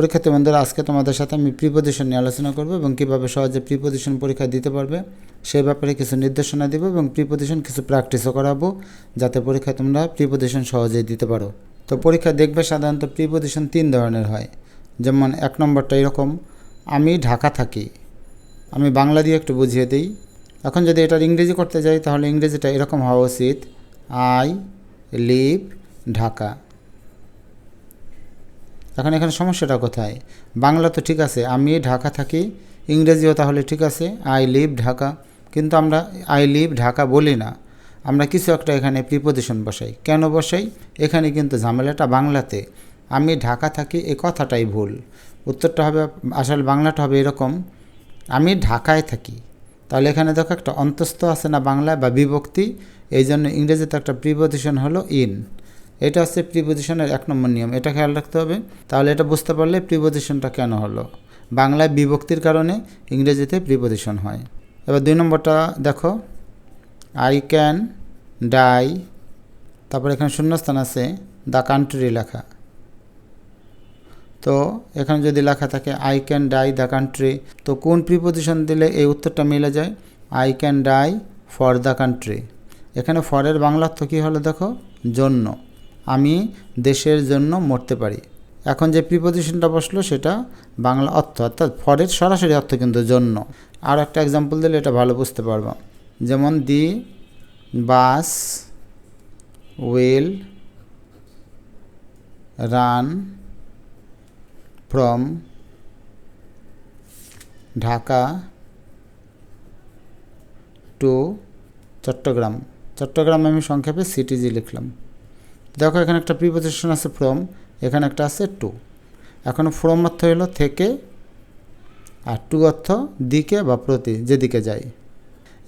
পরীক্ষার্থী বন্ধুরা আজকে তোমাদের সাথে আমি প্রিপোজিশন নিয়ে আলোচনা করব এবং কীভাবে সহজে প্রিপোজিশন পরীক্ষা দিতে পারবে, সেই ব্যাপারে কিছু নির্দেশনা দেবো এবং প্রিপোজিশন কিছু প্র্যাকটিসও করাবো, যাতে পরীক্ষায় তোমরা প্রিপোজিশন সহজেই দিতে পারো। তো পরীক্ষা দেখবে সাধারণত প্রিপোজিশন তিন ধরনের হয়। যেমন এক নম্বরটা এরকম, আমি ঢাকা থাকি, আমি বাংলা দিয়ে একটু বুঝিয়ে দিই। এখন যদি এটার ইংরেজি করতে যাই, তাহলে ইংরেজিটা এরকম হওয়া উচিত আই লিভ ঢাকা। এখন এখানে সমস্যাটা কোথায়? বাংলা তো ঠিক আছে, আমি ঢাকা থাকি, ইংরেজিও তাহলে ঠিক আছে আই লিভ ঢাকা, কিন্তু আমরা আই লিভ ঢাকা বলি না। আমরা কিছু একটা এখানে প্রিপোজিশন বসাই। কেন বসাই? এখানে কিন্তু ঝামেলাটা বাংলাতে। আমি ঢাকা থাকি, এ কথাটাই ভুল। উত্তরটা হবে, আসলে বাংলাটা হবে এরকম, আমি ঢাকায় থাকি। তাহলে এখানে দেখো একটা অন্তস্থ আছে না বাংলায় বা বিভক্তি এই জন্য ইংরেজিতে একটা প্রিপোজিশন হলো ইন এটা হচ্ছে প্রিপোজিশনের এক নম্বর নিয়ম। এটা খেয়াল রাখতে হবে। তাহলে এটা বুঝতে পারলে প্রিপোজিশনটা কেন হলো? বাংলায় বিভক্তির কারণে ইংরেজিতে প্রিপোজিশন হয়। এবার দুই নম্বরটা দেখো। আই ক্যান ডাই তারপর এখানে শূন্যস্থান আছে দ্য কান্ট্রি লেখা। তো এখানে যদি লেখা থাকে I can die the country তো কোন প্রিপোজিশন দিলে এই উত্তরটা মিলে যায়? I can die for the country এখানে ফরের বাংলা তো কী হলো দেখো? জন্য। আমি দেশের জন্য মরতে পারি। এখন যে প্রিপোজিশনটা বসল সেটা বাংলা অর্থ, অর্থাৎ ফরের সরাসরি অর্থ কিন্তু জন্য। আর একটা এক্সাম্পল দিলে এটা ভালো বুঝতে পারব। যেমন the bus will run from Dhaka to Chattogram. Chattogram আমি সংক্ষেপে সিটিজি লিখলাম। দেখো, এখানে একটা প্রিপোজিশন আছে ফ্রম এখানে একটা আছে টু এখন ফ্রম অর্থ হলো থেকে, আর টু অর্থ দিকে বা প্রতি, যেদিকে যায়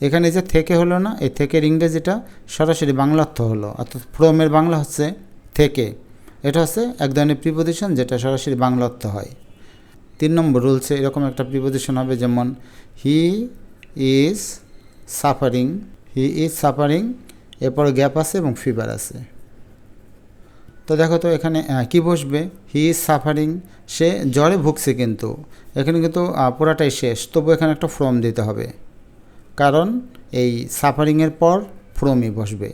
এখানে যে থেকে হলো না, এই থেকের ইংরেজিটা সরাসরি বাংলা অর্থ হলো। অর্থাৎ ফ্রমের বাংলা হচ্ছে থেকে। এটা হচ্ছে এক ধরনের প্রিপোজিশন যেটা সরাসরি বাংলা অর্থ হয়। তিন নম্বর রুলসে এরকম একটা প্রিপোজিশন হবে যেমন he is suffering he is suffering এরপর গ্যাপ আছে এবং ফিভার আছে। তো দেখো তো এখানে কি বসবে? হি ইজ সাফারিং সে জ্বরে ভুগছে কিন্তু। এখানে কিন্তু পুরাটাই শেষ। তবু এখানে একটা ফ্রম দিতে হবে। কারণ এই সাফারিংয়ের পর ফ্রমই বসবে।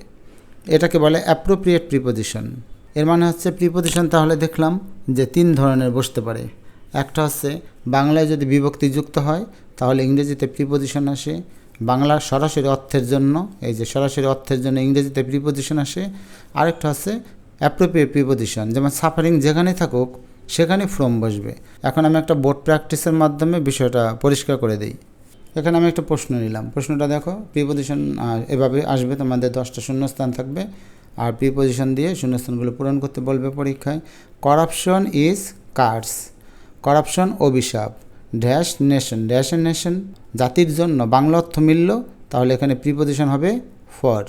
এটাকে বলে অ্যাপ্রোপ্রিয়েট প্রিপোজিশন এর মানে হচ্ছে প্রিপোজিশন তাহলে দেখলাম যে তিন ধরনের বসতে পারে। একটা হচ্ছে বাংলায় যদি বিভক্তি যুক্ত হয়, তাহলে ইংরেজিতে প্রিপোজিশন আসে। বাংলার সরাসরি অর্থের জন্য, এই যে সরাসরি অর্থের জন্য ইংরেজিতে প্রিপোজিশন আসে। আরেকটা হচ্ছে অ্যাপ্রোপ্রিয়েট প্রিপোজিশন যেমন সাফারিং যেখানে থাকুক, সেখানে ফ্রম বসবে। এখন আমি একটা বোর্ড প্র্যাকটিসের মাধ্যমে বিষয়টা পরিষ্কার করে দিই। এখানে আমি একটা প্রশ্ন নিলাম। প্রশ্নটা দেখো প্রিপোজিশন এভাবে আসবে, তোমাদের দশটা শূন্যস্থান থাকবে। আর প্রিপোজিশন দিয়ে শূন্যস্থানগুলো পূরণ করতে বলবে পরীক্ষায়। করাপশন ইজ কার্স করাপশন অভিশাপ। ড্যাশ নেশন ড্যাশ নেশন জাতির জন্য বাংলা অর্থ মিলল, তাহলে এখানে প্রিপোজিশন হবে ফর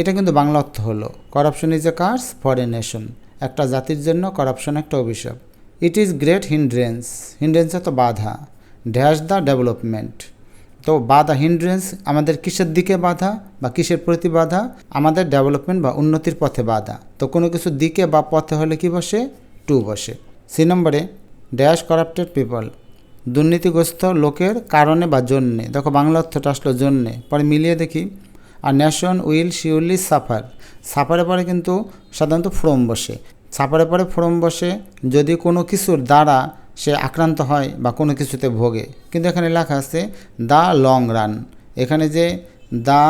এটা কিন্তু বাংলা অর্থ হলো corruption is a curse for a nation একটা জাতির জন্য করাপশন একটা অভিশাপ। It is great hindrance hindrance তো বাধা। ড্যাশ দ্য ডেভেলপমেন্ট তো বাধা হিন্ড্রেন্স আমাদের কিসের দিকে বাধা বা কিসের প্রতি বাধা? আমাদের ডেভেলপমেন্ট বা উন্নতির পথে বাধা। তো কোনো কিছু দিকে বা পথে হলে কি বসে? টু বসে। সি নম্বরে ড্যাশ করাপ্টেড পিপল দুর্নীতিগ্রস্ত লোকের কারণে বা জন্যে। দেখো বাংলা অর্থটা আসলো জন্যে। পরে মিলিয়ে দেখি। আর ন্যাশন উইল শিওরলি সাফার সাফারে পরে কিন্তু সাধারণত ফ্রম বসে। সাফারে পরে ফ্রম বসে, যদি কোনো কিছুর দ্বারা সে আক্রান্ত হয় বা কোনো কিছুতে ভোগে। কিন্তু এখানে লেখা আছে দ্য লং রান এখানে যে দ্য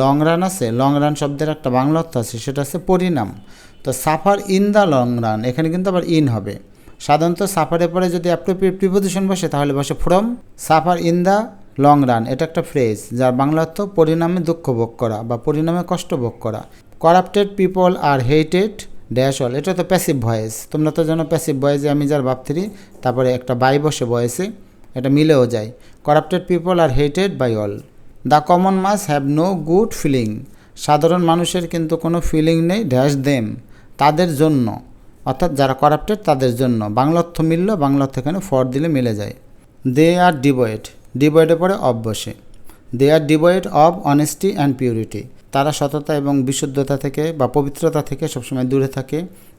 লং রান আছে লং রান শব্দের একটা বাংলা অর্থ আছে, সেটা হচ্ছে পরিণাম। তো suffer in the long run এখানে কিন্তু আবার ইন হবে। সাধারণত সাফারের পরে যদি অ্যাপ্রোপ্রিয়েট প্রিপোজিশন বসে, তাহলে বসে from suffer in the long run, এটা একটা ফ্রেজ, যার বাংলা অর্থ পরিণামে দুঃখ ভোগ করা বা পরিণামে কষ্ট ভোগ করা। Corrupted people are hated dash all এটা তো প্যাসিভ ভয়েস তোমরা তো জানো প্যাসিভ ভয়েসে আমি যার ভাবথ্রি তারপরে একটা বাই বসে ভয়েসে এটা মিলেও যায়। Corrupted people are hated by all the common mass have no good feeling সাধারণ মানুষের কিন্তু কোনো ফিলিং নেই ড্যাশ দেম তাদের জন্য। অর্থাৎ যারা করাপ্টেড তাদের জন্য। বাংলা অর্থ মিলল, বাংলা অর্থ এখানে ফর দিলে মিলে যায়। দে আর ডিবয়েড ডিবয়েডের পরে অব বসে। দে আর ডিবয়েড অব অনেস্টি অ্যান্ড পিউরিটি তারা সততা এবং বিশুদ্ধতা থেকে বা পবিত্রতা থেকে সবসময় দূরে থাকে।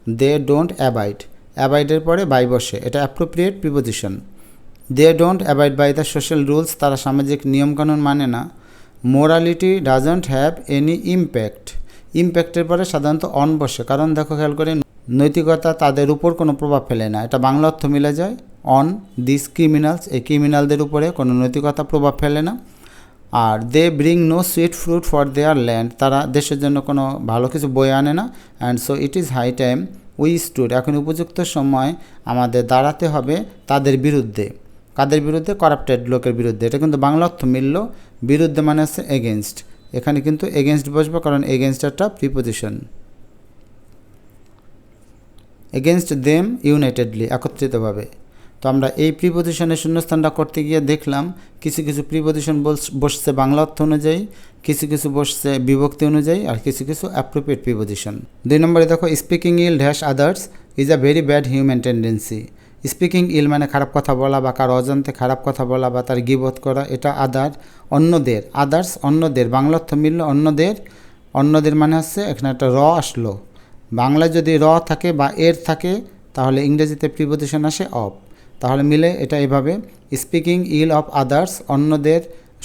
দে ডোন্ট অ্যাবাইড অ্যাবাইডের পরে বাই বসে। এটা appropriate preposition they don't abide by the social rules তারা সামাজিক নিয়মকানুন মানে না। Morality doesn't have any impact ইম্প্যাক্টের পরে সাধারণত অন বসে। কারণ দেখো, খেয়াল করে, নৈতিকতা তাদের উপর কোনো প্রভাব ফেলে না। এটা বাংলা অর্থ মিলে যায়। অন দিস ক্রিমিনালস, এই ক্রিমিনালদের উপরে কোনো নৈতিকতা প্রভাব ফেলে না। আর they bring no sweet fruit for their land, তারা দেশের জন্য কোনো ভালো কিছু বয়ে আনে না। And so it is high time we stood. এখন উপযুক্ত সময় আমাদের দাঁড়াতে হবে তাদের বিরুদ্ধে। কাদের বিরুদ্ধে? করাপ্টেড লোকের বিরুদ্ধে। এটা কিন্তু বাংলা অর্থ মিলল, বিরুদ্ধে মানে হচ্ছে এগেনস্ট এখানে কিন্তু এগেনস্ট বসবে কারণ এগেনস্ট একটা প্রিপোজিশন এগেনস্ট দেম ইউনাইটেডলি একত্রিতভাবে। তো আমরা এই প্রিপোজিশনের শূন্যস্থানটা করতে গিয়ে দেখলাম, কিছু কিছু প্রিপোজিশন বসছে বাংলা অর্থ অনুযায়ী, কিছু কিছু বসছে বিভক্তি অনুযায়ী, আর কিছু কিছু অ্যাপ্রোপ্রিয়েট প্রিপোজিশন দুই নম্বরে দেখো speaking ill dash others is a very bad human tendency speaking ill মানে খারাপ কথা বলা বা কার অজান্তে খারাপ কথা বলা বা তার গিবোধ করা, এটা আদার অন্যদের আদার্স অন্যদের, বাংলা অর্থ মিলল অন্যদের অন্যদের মানে হচ্ছে এখানে একটা র আসলো। বাংলায় যদি র থাকে বা এর থাকে, তাহলে ইংরেজিতে প্রিপোজিশন আসে অফ তাহলে মিলে এটা এভাবে। স্পিকিং ইল অফ আদার্স অন্যদের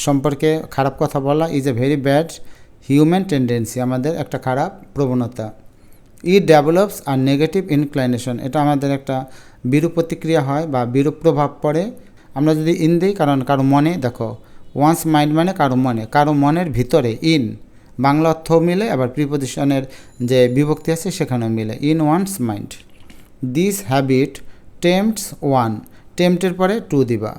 সম্পর্কে খারাপ কথা বলা is a very bad human tendency আমাদের একটা খারাপ প্রবণতা। ইট ডেভেলপস আর নেগেটিভ ইনক্লাইনেশন এটা আমাদের একটা বিরূপ প্রতিক্রিয়া হয় বা বিরূপ প্রভাব পড়ে। আমরা যদি ইন দিই, কারণ কারও মনে, দেখো ওয়ান্স মাইন্ড মানে কারও মনে, কারও মনের ভিতরে ইন বাংলা অর্থ মিলে, আবার প্রিপোজিশনের যে বিভক্তি আছে সেখানেও মিলে in one's mind this habit tempts one. টেম্পটের পরে টু দিবা।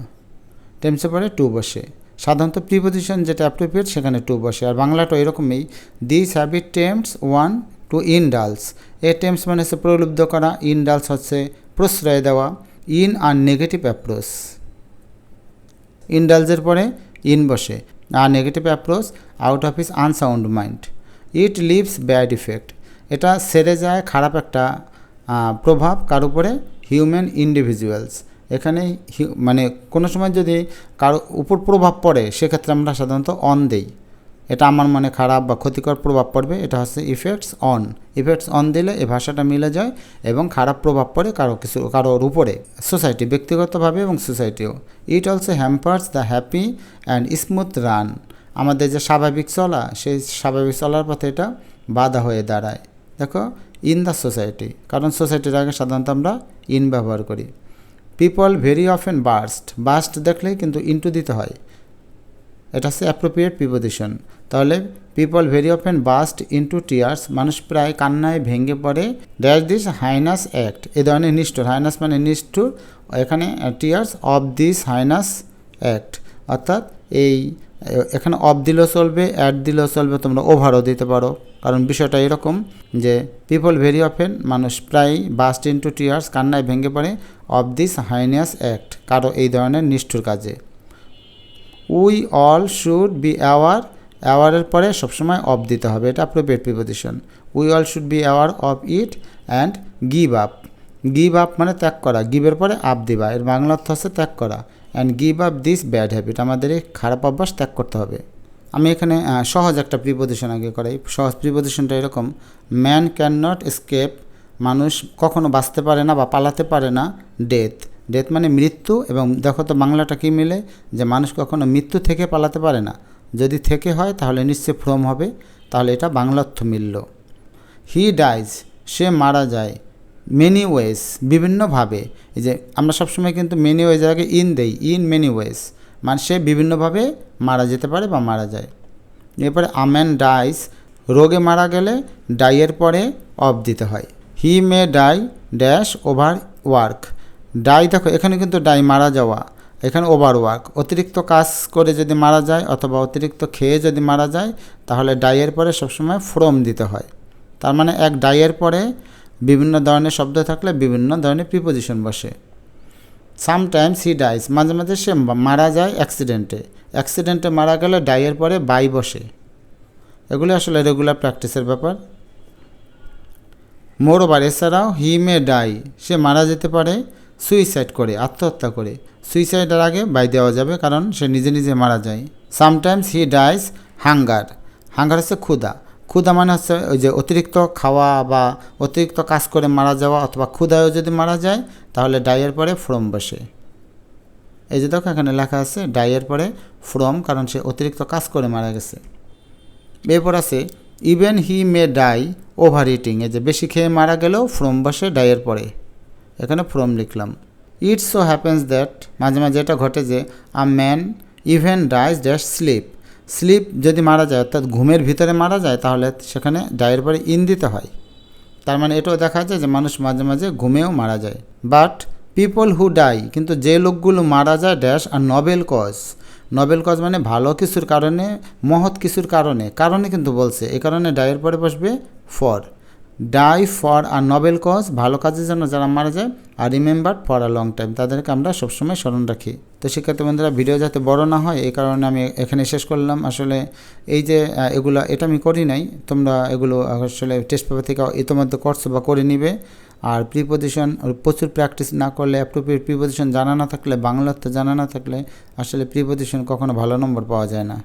টেম্পসের পরে টু বসে। সাধারণত প্রিপোজিশন যেটা অ্যাপ্রোপ্রিয়েট সেখানে টু বসে। আর বাংলাটা এরকমই this habit tempts one to indulge a tempts মানে হচ্ছে প্রলুব্ধ করা ইনডালস হচ্ছে প্রশ্রয় দেওয়া ইন আর নেগেটিভ অ্যাপ্রোচ ইনডালসের পরে ইন বসে। আর negative approach out of his unsound mind it leaves bad effect এটা সেরে যায়, খারাপ একটা প্রভাব কার উপরে হিউম্যান ইন্ডিভিজুয়ালস এখানে মানে কোনো সময় যদি কারও উপর প্রভাব পড়ে, সেক্ষেত্রে আমরা সাধারণত অন দেই। এটা আমার মনে খারাপ বা ক্ষতিকর প্রভাব পড়বে, এটা হচ্ছে ইফেক্টস অন ইফেক্টস অন দিলে এই ভাষাটা মিলে যায় এবং খারাপ প্রভাব পড়ে কারও কিছু, কারোর উপরে সোসাইটি ব্যক্তিগতভাবে এবং সোসাইটিও it also hampers the happy and smooth run আমাদের যে স্বাভাবিক চলা, সেই স্বাভাবিক চলার পথে এটা বাধা হয়ে দাঁড়ায়। দেখো ইন দ্য সোসাইটি কারণ সোসাইটির আগে সাধারণত আমরা ইন ব্যবহার করি। People very often burst burst দেখলেই কিন্তু ইনটু দিতে হয়। এটা হচ্ছে অ্যাপ্রোপ্রিয়েট প্রিপোজিশন তাহলে people very often burst into tears মানুষ প্রায় কান্নায় ভেঙে পড়ে। ড্যাশ দিস হাইনাস অ্যাক্ট এ ধরনের নিষ্ঠুর। হাইনাস মানে নিষ্ঠুর। এখানে tears of this heinous act অর্থাৎ এই, এখানে অফ দিলেও চলবে অ্যাড দিলেও চলবে। তোমরা ওভারও দিতে পারো। কারণ বিষয়টা এরকম যে পিপল ভেরি অফেন মানুষ প্রায় বাস্ট ইন্টু টিয়ার্স কান্নায় ভেঙে পড়ে অফ দিস হাইনিয়াস অ্যাক্ট কারও এই ধরনের নিষ্ঠুর কাজে। We all should be aware অ্যাওয়ারের পরে সবসময় অফ দিতে হবে, এটা appropriate preposition we all should be aware of it and give up give up মানে ত্যাগ করা গিভের পরে আপ দিবা এর বাংলা অর্থ হচ্ছে ত্যাগ করা। And give up this bad habit আমাদের এই খারাপ অভ্যাস ত্যাগ করতে হবে। আমি এখানে সহজ একটা প্রিপোজিশন আগে করাই। সহজ প্রিপোজিশনটা এরকম ম্যান ক্যান নট স্কেপ মানুষ কখনো বাঁচতে পারে না বা পালাতে পারে না ডেথ ডেথ মানে মৃত্যু এবং দেখো তো বাংলাটা কী মিলে? যে মানুষ কখনো মৃত্যু থেকে পালাতে পারে না। যদি থেকে হয় তাহলে নিশ্চয় ফ্রম হবে। তাহলে এটা বাংলা অর্থ মিলল। হি ডাইজ সে মারা যায়। মেনি ওয়েজ বিভিন্নভাবে এই যে আমরা সবসময় কিন্তু মেনি ওয়েজ আগে ইন দেই। ইন মেনি ওয়েজ মানে সে বিভিন্নভাবে মারা যেতে পারে বা মারা যায়। এরপরে আমেন ডাইস, রোগে মারা গেলে ডাইয়ের পরে অফ দিতে হয়। He may die dash over work. Die দেখো, এখানে কিন্তু ডাই মারা যাওয়া, এখানে ওভার ওয়ার্ক। অতিরিক্ত কাজ করে যদি মারা যায় অথবা অতিরিক্ত খেয়ে যদি মারা যায়, তাহলে ডাইয়ের পরে সবসময় ফ্রম দিতে হয়। তার মানে এক ডাইয়ের পরে বিভিন্ন ধরনের শব্দ থাকলে বিভিন্ন ধরনের প্রিপোজিশন বসে। সামটাইমস হি ডাইস মাঝে মাঝে সে মারা যায় অ্যাক্সিডেন্টে অ্যাক্সিডেন্টে মারা গেলে ডাইয়ের পরে বাই বসে। এগুলি আসলে রেগুলার প্র্যাকটিসের ব্যাপার। মোর ওভার এছাড়াও হি মে ডাই সে মারা যেতে পারে সুইসাইড করে, আত্মহত্যা করে। সুইসাইডের আগে বাই দেওয়া যাবে কারণ সে নিজে নিজে মারা যায়। Sometimes he dies hunger hunger হচ্ছে ক্ষুধা। ক্ষুধা মানে হচ্ছে ওই যে অতিরিক্ত খাওয়া বা অতিরিক্ত কাজ করে মারা যাওয়া অথবা ক্ষুদায়ও যদি মারা যায়, তাহলে ডাইয়ের পরে ফ্রম বসে। এই যে দেখো এখানে লেখা আছে ডাইয়ের পরে ফ্রম কারণ সে অতিরিক্ত কাজ করে মারা গেছে। এরপর আছে, even he may die over eating এই যে বেশি খেয়ে মারা গেলেও ফ্রম বসে ডাইয়ের পরে। এখানে ফ্রম লিখলাম। ইট সো হ্যাপেন্স দ্যাট মাঝে মাঝে এটা ঘটে যে a man even dies dash sleep. Sleep যদি মারা যায়, অর্থাৎ ঘুমের ভিতরে মারা যায়, তাহলে সেখানে ডায়ের পরে ইন দিতে হয়। তার মানে এটাও দেখা যায় যে মানুষ মাঝে মাঝে ঘুমেও মারা যায়। বাট পিপল হু ডাই কিন্তু যে লোকগুলো মারা যায় dash are noble cause noble cause মানে ভালো কিছুর কারণে, মহৎ কিছুর কারণে। কারণে কিন্তু বলছে, এ কারণে ডায়ের পরে বসবে for die for are noble cause ভালো কাজের জন্য যারা মারা যায় are remember for a long time তাদেরকে আমরা সবসময় স্মরণ রাখি। তো শিক্ষার্থী বন্ধুরা ভিডিও যাতে বড় না হয়, এই কারণে আমি এখানে শেষ করলাম। আসলে এই যে এগুলো এটা আমি করি নাই। তোমরা এগুলো আসলে টেস্ট পেপার থেকে ইতিমধ্যে করছ বা করে নিবে। আর প্রিপোজিশন প্রচুর প্র্যাকটিস না করলে অ্যাপ্রোপ্রিয়েট প্রিপোজিশন জানা না থাকলে, বাংলাতে জানা না থাকলে, আসলে প্রিপোজিশন কখনো ভালো নম্বর পাওয়া যায় না।